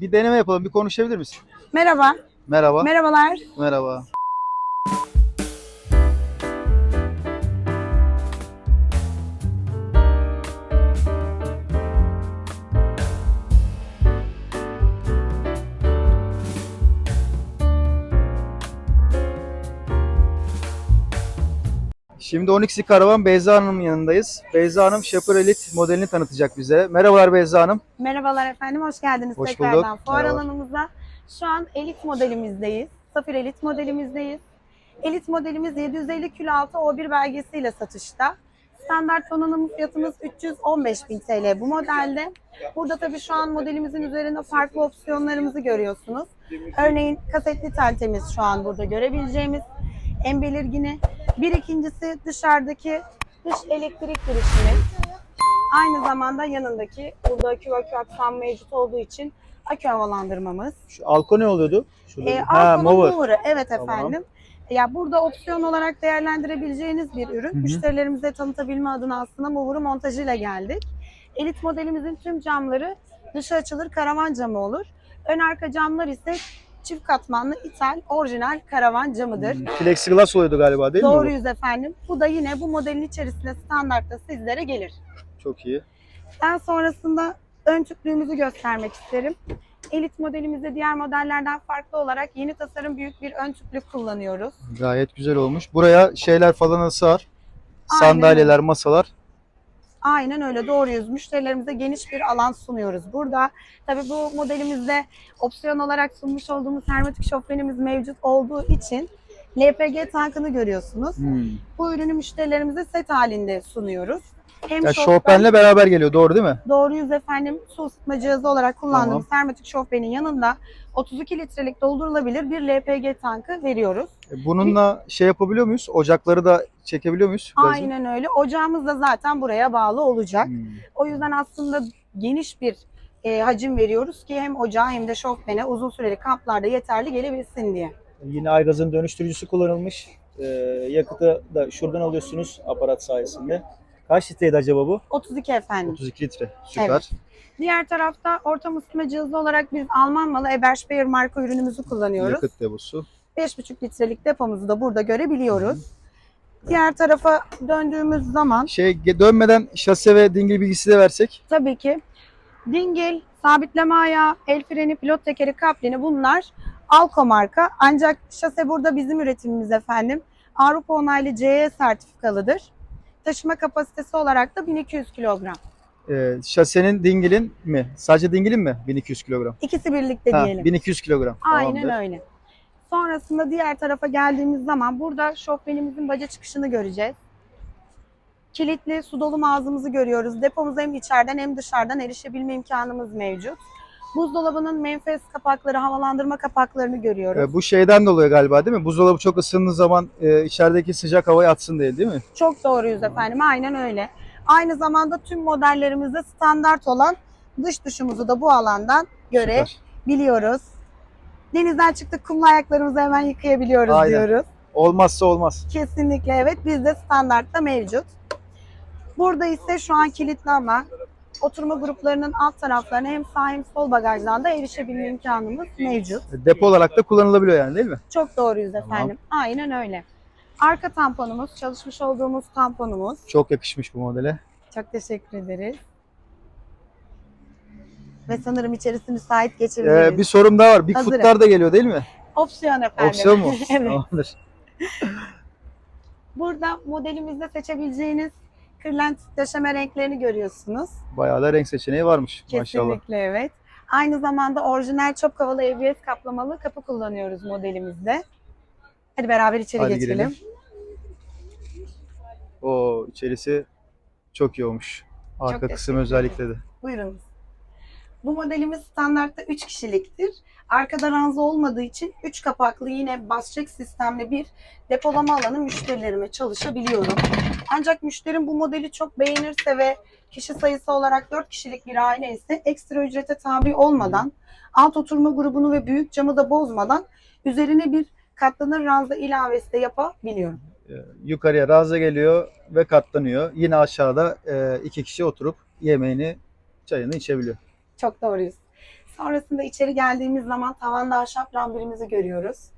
Bir deneme yapalım, bir konuşabilir misin? Merhaba. Merhaba. Merhabalar. Merhaba. Şimdi 12'si Karavan Beyza Hanım'ın yanındayız. Beyza Hanım Shopper Elite modelini tanıtacak bize. Merhabalar Beyza Hanım. Merhabalar efendim. Hoş geldiniz Hoş tekrardan bulduk. fuar Merhaba. alanımıza. Şu an elit modelimizdeyiz. Safir elit modelimizdeyiz. Elit modelimiz 750 kilo altı O1 belgesiyle satışta. Standart donanım fiyatımız 315 bin TL bu modelde. Burada tabii şu an modelimizin üzerinde farklı opsiyonlarımızı görüyorsunuz. Örneğin kasetli teltemiz şu an burada görebileceğimiz en belirgini. Bir ikincisi dışarıdaki dış elektrik girişimiz. Aynı zamanda yanındaki burada akü akü aksam mevcut olduğu için akü havalandırmamız. Şu Alko ne oluyordu? Şurada. E, ha, mower. mover'ı. Evet Tamam. efendim. Ya burada opsiyon olarak değerlendirebileceğiniz bir ürün. Hı hı. Müşterilerimize tanıtabilme adına aslında mover'ı montajıyla geldik. Elit modelimizin tüm camları dışı açılır karavan camı olur. Ön arka camlar ise çift katmanlı ithal orijinal karavan camıdır. Hmm, Plexiglass oluyordu galiba değil mi? bu? Doğruyuz efendim. Bu da yine bu modelin içerisinde standartta sizlere gelir. Çok iyi. Ben sonrasında ön tüplüğümüzü göstermek isterim. Elit modelimizde diğer modellerden farklı olarak yeni tasarım büyük bir ön tüplük kullanıyoruz. Gayet güzel olmuş. Buraya şeyler falan sığar. Aynen Sandalyeler, masalar. Aynen öyle doğruyuz. Müşterilerimize geniş bir alan sunuyoruz. Burada tabii bu modelimizde opsiyon olarak sunmuş olduğumuz hermetik şofbenimiz mevcut olduğu için LPG tankını görüyorsunuz. Hmm. Bu ürünü müşterilerimize set halinde sunuyoruz. Hem Ya şofben- Chopin'le beraber geliyor doğru değil mi? Doğruyuz efendim. Su ısıtma cihazı olarak kullandığımız hermetik şofbenin yanında 32 litrelik doldurulabilir bir LPG tankı veriyoruz. E, Bununla şey yapabiliyor muyuz? Ocakları da çekebiliyor muyuz? Gazı? Aynen öyle. Ocağımız da zaten buraya bağlı olacak. Hmm. O yüzden aslında geniş bir e, hacim veriyoruz ki hem ocağa hem de şofbene uzun süreli kamplarda yeterli gelebilsin diye. Yine aygazın dönüştürücüsü kullanılmış. Ee, yakıtı da şuradan alıyorsunuz aparat sayesinde. Kaç litreydi acaba bu? 32 efendim. 32 litre. Süper. Evet. Diğer tarafta ortam ısıtma cihazı olarak biz Alman malı Eberspeyer marka ürünümüzü kullanıyoruz. Yakıt deposu. 5,5 litrelik depomuzu da burada görebiliyoruz. Diğer tarafa döndüğümüz zaman Şey dönmeden şase ve dingil bilgisi de versek. tabii ki dingil, sabitleme ayağı, el freni, pilot tekeri, kaplini bunlar Alko marka. Ancak şase burada bizim üretimimiz efendim. Avrupa onaylı CE sertifikalıdır. Taşıma kapasitesi olarak da 1200 kilogram. E, şasenin dingilin mi? Sadece dingilin mi? 1200 kilogram. İkisi birlikte Ha, diyelim. 1200 kilogram. Aynen Tamamdır. öyle. Sonrasında diğer tarafa geldiğimiz zaman burada şofbenimizin baca çıkışını göreceğiz. Kilitli su dolu mağazamızı görüyoruz. Depomuza hem içeriden hem dışarıdan erişebilme imkanımız mevcut. Buzdolabının menfez kapakları, havalandırma kapaklarını görüyoruz. E, bu şeyden dolayı galiba değil mi? Buzdolabı çok ısındığı zaman e, içerideki sıcak havayı atsın diye değil mi? Çok doğruyuz efendim. Aynen öyle. Aynı zamanda tüm modellerimizde standart olan dış duşumuzu da bu alandan görebiliyoruz. Denizden çıktık kumlu ayaklarımızı hemen yıkayabiliyoruz Aynen. diyoruz. Olmazsa olmaz. Kesinlikle evet. Bizde standartta mevcut. Burada ise şu an kilitli ama oturma gruplarının alt taraflarına hem sağ hem sol bagajdan da erişebilme imkanımız mevcut. E, Depo olarak da kullanılabiliyor yani değil mi? Çok doğruyuz Tamam. efendim. Aynen öyle. Arka tamponumuz, çalışmış olduğumuz tamponumuz. Çok yakışmış bu modele. Çok teşekkür ederiz. Ve sanırım içerisi müsait geçebiliriz. Ee, bir sorum daha var. Big Hazırım. Da geliyor değil mi? Opsiyon efendim. Opsiyon mu? evet. Tamamdır. Burada modelimizde seçebileceğiniz kırlent döşeme renklerini görüyorsunuz. Bayağı da renk seçeneği varmış maşallah. Kesinlikle evet. Aynı zamanda orijinal çöp kavalı ABS kaplamalı kapı kullanıyoruz modelimizde. Hadi beraber içeri Hadi geçelim. girelim. O içerisi çok iyi olmuş. Arka teşekkür kısım özellikle de. Buyurun. Bu modelimiz standartta 3 kişiliktir. Arkada ranza olmadığı için 3 kapaklı yine basçek sistemli bir depolama alanı müşterilerime çalışabiliyorum. Ancak müşterim bu modeli çok beğenirse ve kişi sayısı olarak 4 kişilik bir aile ise ekstra ücrete tabi olmadan alt oturma grubunu ve büyük camı da bozmadan üzerine bir katlanır ranza ilavesi de yapabiliyorum. Ee, Yukarıya ranza geliyor ve katlanıyor. Yine aşağıda e, iki kişi oturup yemeğini, çayını içebiliyor. Çok doğruyuz. Sonrasında içeri geldiğimiz zaman tavanda ahşap lambirimizi görüyoruz.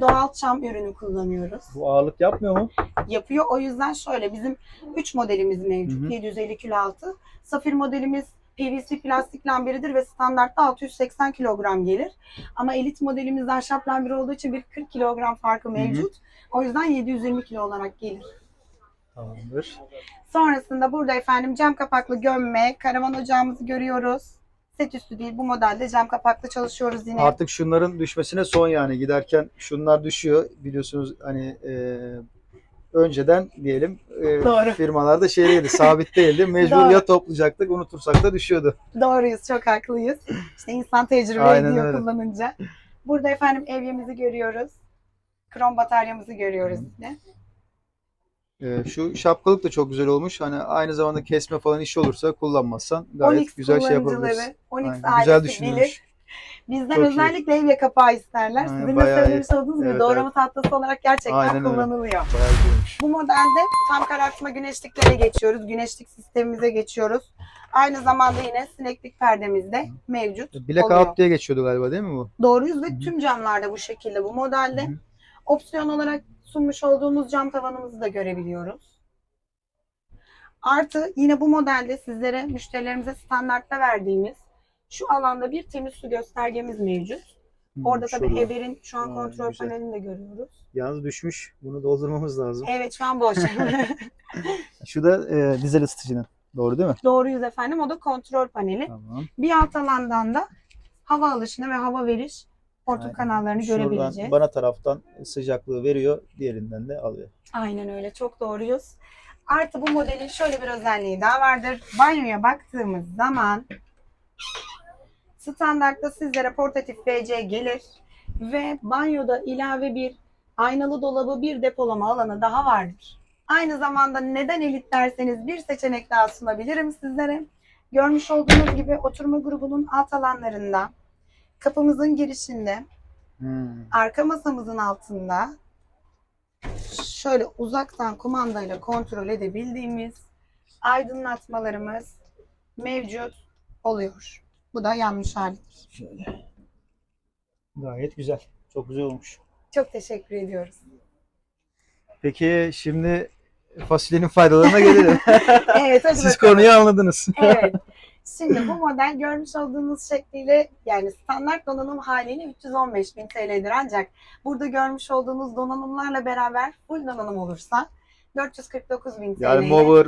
Doğal çam ürünü kullanıyoruz. Bu ağırlık yapmıyor mu? Yapıyor. O yüzden şöyle bizim 3 modelimiz mevcut. Hı hı. 750 kilo altı. Safir modelimiz PVC plastik lamberidir ve standartta 680 kilogram gelir. Ama elit modelimizde ahşap lambiri olduğu için bir 40 kilogram farkı mevcut. O yüzden 720 kilo olarak gelir. Tamamdır. Sonrasında burada efendim cam kapaklı gömme, karavan ocağımızı görüyoruz. Set üstü değil bu modelde cam kapaklı çalışıyoruz yine. Artık şunların düşmesine son yani giderken şunlar düşüyor biliyorsunuz hani e, önceden diyelim e, Doğru. firmalarda şeydeydi sabit değildi mecbur Doğru. ya toplayacaktık unutursak da düşüyordu. Doğruyuz, çok haklıyız. İşte insan tecrübe Aynen ediyor öyle. kullanınca. Burada efendim evyemizi görüyoruz. Krom bataryamızı görüyoruz yine. E, şu şapkalık da çok güzel olmuş hani aynı zamanda kesme falan iş olursa kullanmazsan gayet Onyx güzel şey yapabilirsin. Onyx Aynen, güzel bilir. düşünülmüş. Bizden Çok iyi. özellikle evye kapağı isterler. Aynen, Sizin de iyi. söylemiş olduğunuz gibi Evet, doğrama tahtası olarak gerçekten Aynen kullanılıyor. Bu modelde tam karartma güneşliklere geçiyoruz. Güneşlik sistemimize geçiyoruz. Aynı zamanda yine sineklik perdemiz de mevcut Blackout oluyor. diye geçiyordu galiba değil mi bu? Doğruyuz ve Hı hı. tüm camlarda bu şekilde bu modelde. Hı hı. Opsiyon olarak sunmuş olduğumuz cam tavanımızı da görebiliyoruz. Artı yine bu modelde sizlere müşterilerimize standartta verdiğimiz şu alanda bir temiz su göstergemiz mevcut. Orada tabii Şurada. Eber'in şu an Aa, kontrol güzel. panelini de görüyoruz. Yalnız düşmüş. Bunu doldurmamız lazım. Evet şu an boş. Şu da e, dizel ısıtıcının. Doğru değil mi? Doğruyuz efendim. O da kontrol paneli. Tamam. Bir alt alandan da hava alışını ve hava veriş hortum Aynen. kanallarını Şuradan bana taraftan sıcaklığı veriyor. Diğerinden de alıyor. Aynen öyle. Çok doğruyuz. Artı bu modelin şöyle bir özelliği daha vardır. Banyoya baktığımız zaman standartta sizlere portatif WC gelir ve banyoda ilave bir aynalı dolabı bir depolama alanı daha vardır. Aynı zamanda neden elit derseniz bir seçenek daha sunabilirim sizlere. Görmüş olduğunuz gibi oturma grubunun alt alanlarında, kapımızın girişinde, Hmm. arka masamızın altında şöyle uzaktan kumandayla kontrol edebildiğimiz aydınlatmalarımız mevcut oluyor. Bu da yanlış halidir. Şöyle. Gayet güzel. Çok güzel olmuş. Çok teşekkür ediyoruz. Peki şimdi fasulyenin faydalarına gelelim. Evet hadi Siz bakalım. konuyu anladınız. Evet. Şimdi bu model görmüş olduğunuz şekliyle yani standart donanım haliyle 315 bin TL'dir ancak burada görmüş olduğunuz donanımlarla beraber full donanım olursa 449 bin TL. Yani mover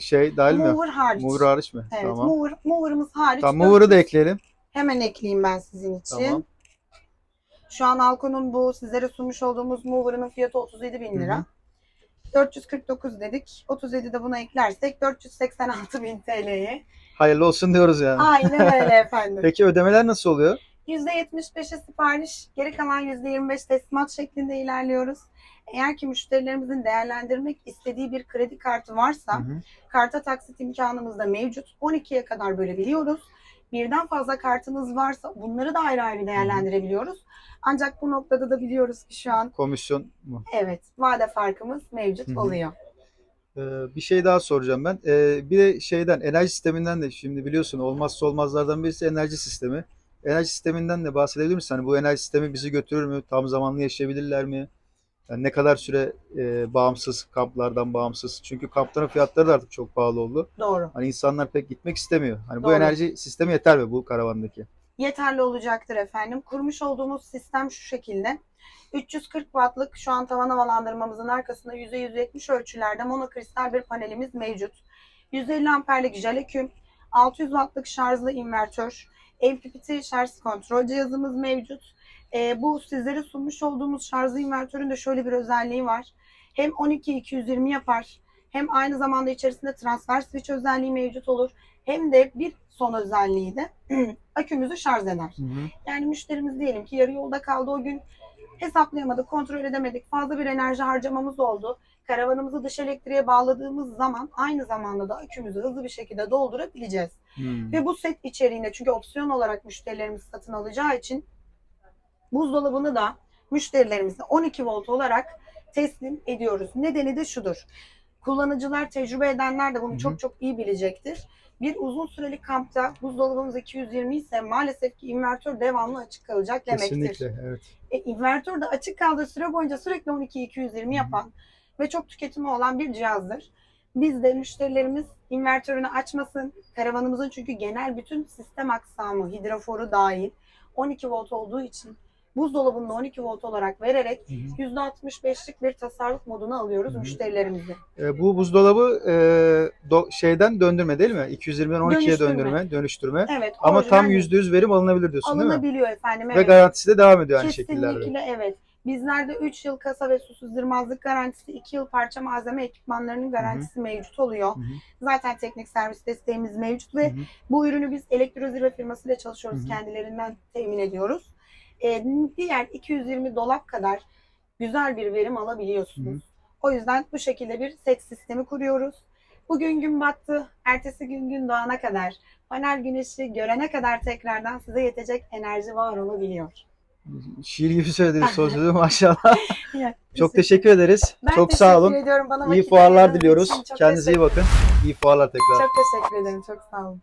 şey dahil mi? Mover hariç. Mover hariç mi? Evet, Tamam. mover, mover'ımız hariç. Tamam mover'ı da ekleyelim. Hemen ekleyeyim ben sizin için. Tamam. Şu an Alcon'un bu sizlere sunmuş olduğumuz mover'ının fiyatı 37 bin lira. Hı hı. 449 dedik. 37 de buna eklersek 486 bin TL'ye. Hayırlı olsun diyoruz yani. Aynen öyle efendim. Peki ödemeler nasıl oluyor? %75'e sipariş, geri kalan %25 teslimat şeklinde ilerliyoruz. Eğer ki müşterilerimizin değerlendirmek istediği bir kredi kartı varsa Hı hı. karta taksit imkanımız da mevcut. 12'ye kadar bölebiliyoruz. Birden fazla kartınız varsa bunları da ayrı ayrı değerlendirebiliyoruz. Ancak bu noktada da biliyoruz ki şu an Komisyon mu? evet vade farkımız mevcut Hı hı. oluyor. Ee, bir şey daha soracağım ben. Ee, bir de şeyden enerji sisteminden de şimdi biliyorsun olmazsa olmazlardan birisi enerji sistemi. Enerji sisteminden de bahsedebilir misin? Hani bu enerji sistemi bizi götürür mü? Tam zamanlı yaşayabilirler mi? Yani ne kadar süre e, bağımsız, kamplardan bağımsız? Çünkü kampların fiyatları da artık çok pahalı oldu. Doğru. Hani insanlar pek gitmek istemiyor. Hani bu Doğru. enerji sistemi yeter mi bu karavandaki? yeterli olacaktır efendim. Kurmuş olduğumuz sistem şu şekilde. 340 wattlık şu an tavan havalandırmamızın arkasında %170 ölçülerde monokristal bir panelimiz mevcut. 150 amperlik jaleküm, 600 wattlık şarjlı invertör, MPPT şarj kontrol cihazımız mevcut. Ee, bu sizlere sunmuş olduğumuz şarjlı invertörün de şöyle bir özelliği var. Hem 12-220 yapar, hem aynı zamanda içerisinde transfer switch özelliği mevcut olur. Hem de bir son özelliği de akümüzü şarj eder. Yani müşterimiz diyelim ki yarı yolda kaldı o gün hesaplayamadık, kontrol edemedik. Fazla bir enerji harcamamız oldu. Karavanımızı dış elektriğe bağladığımız zaman aynı zamanda da akümüzü hızlı bir şekilde doldurabileceğiz. Hmm. Ve bu set içeriğinde çünkü opsiyon olarak müşterilerimiz satın alacağı için buzdolabını da müşterilerimize 12 volt olarak teslim ediyoruz. Nedeni de şudur. Kullanıcılar, tecrübe edenler de bunu Hı hı. çok çok iyi bilecektir. Bir uzun süreli kampta buzdolabımız 220 ise maalesef ki invertör devamlı açık kalacak demektir. Kesinlikle evet. E, invertör de açık kaldığı süre boyunca sürekli 12-220 Hı. yapan ve çok tüketimi olan bir cihazdır. Biz de müşterilerimiz invertörünü açmasın. Karavanımızın çünkü genel bütün sistem aksamı, hidroforu dahil 12 volt olduğu için buzdolabını da 12 volt olarak vererek Hı hı. %65'lik bir tasarruf moduna alıyoruz Hı hı. müşterilerimizi. E, bu buzdolabı e, do- şeyden döndürme değil mi? 220'den 12'ye Dönüştürme. döndürme, dönüştürme. Evet. Ama tam orijinal %100 verim alınabilir diyorsun değil mi? alınabiliyor efendim. Ve Evet. garantisi de devam ediyor aynı şekillerde. Kesinlikle evet. Bizlerde 3 yıl kasa ve su sızdırmazlık garantisi, 2 yıl parça malzeme ekipmanlarının garantisi mevcut oluyor. Hı hı. Zaten teknik servis desteğimiz mevcut ve Hı hı. bu ürünü biz Elektrozirve firmasıyla çalışıyoruz. Hı hı. Kendilerinden temin ediyoruz. Ee, diğer 220 dolap kadar güzel bir verim alabiliyorsunuz. Hı. O yüzden bu şekilde bir set sistemi kuruyoruz. Bugün gün battı, ertesi gün gün doğana kadar, panel güneşi görene kadar tekrardan size yetecek enerji var olabiliyor. Şiir gibi söylediniz son sözü maşallah. Ya, Çok teşekkür ederiz. Ben çok sağ olun. ediyorum bana İyi fuarlar diliyoruz. Kendinize iyi bakın. İyi fuarlar tekrar. Çok teşekkür ederim. Çok sağ olun.